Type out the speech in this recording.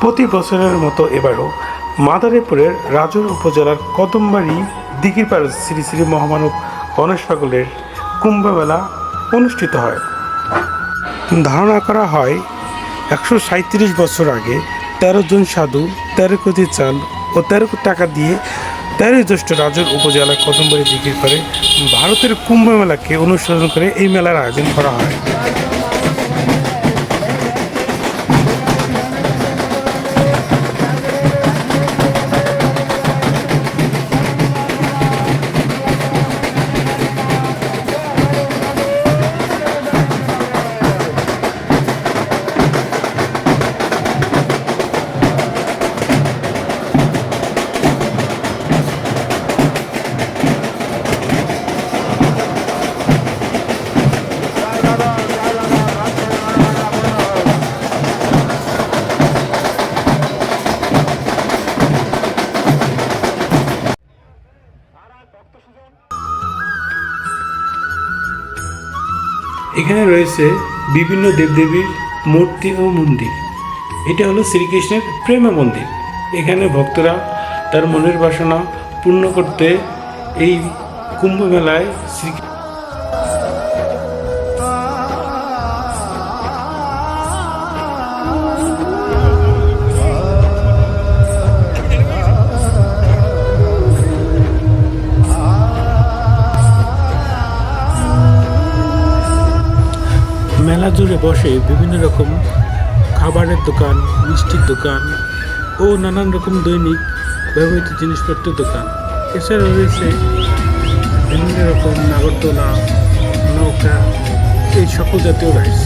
প্রতি বছরের মতো এবারও মাদারীপুরের রাজুর উপজেলার কদমবাড়ি দিঘিরপাড় শ্রী শ্রী মহামানব গণেশ পাগলের কুম্ভমেলা অনুষ্ঠিত হয়। ধারণা করা হয়, একশো সাঁত্রিশ বছর আগে তেরো জন সাধু তেরো কোটি চাল ও তেরো টাকা দিয়ে তেরোই জ্যৈষ্ঠ রাজুর উপজেলার কদমবাড়ি দিঘির পরে ভারতের কুম্ভ মেলাকে অনুসরণ করে এই মেলার আয়োজন করা হয়। এখানে রয়েছে বিভিন্ন দেবদেবীর মূর্তি ও মন্দির। এটা হলো শ্রীকৃষ্ণের প্রেম মন্দির। এখানে ভক্তরা তার মনের বাসনা পূর্ণ করতে এই কুম্ভ মেলায় শ্রী মেলা জুড়ে বসে বিভিন্ন রকম খাবারের দোকান, মিষ্টির দোকান ও নানান রকম দৈনিক ব্যবহৃত জিনিসপত্রের দোকান। এছাড়াও রয়েছে বিভিন্ন রকম নাগরদোলা, নৌকা, এই সকল জাতীয় রাইস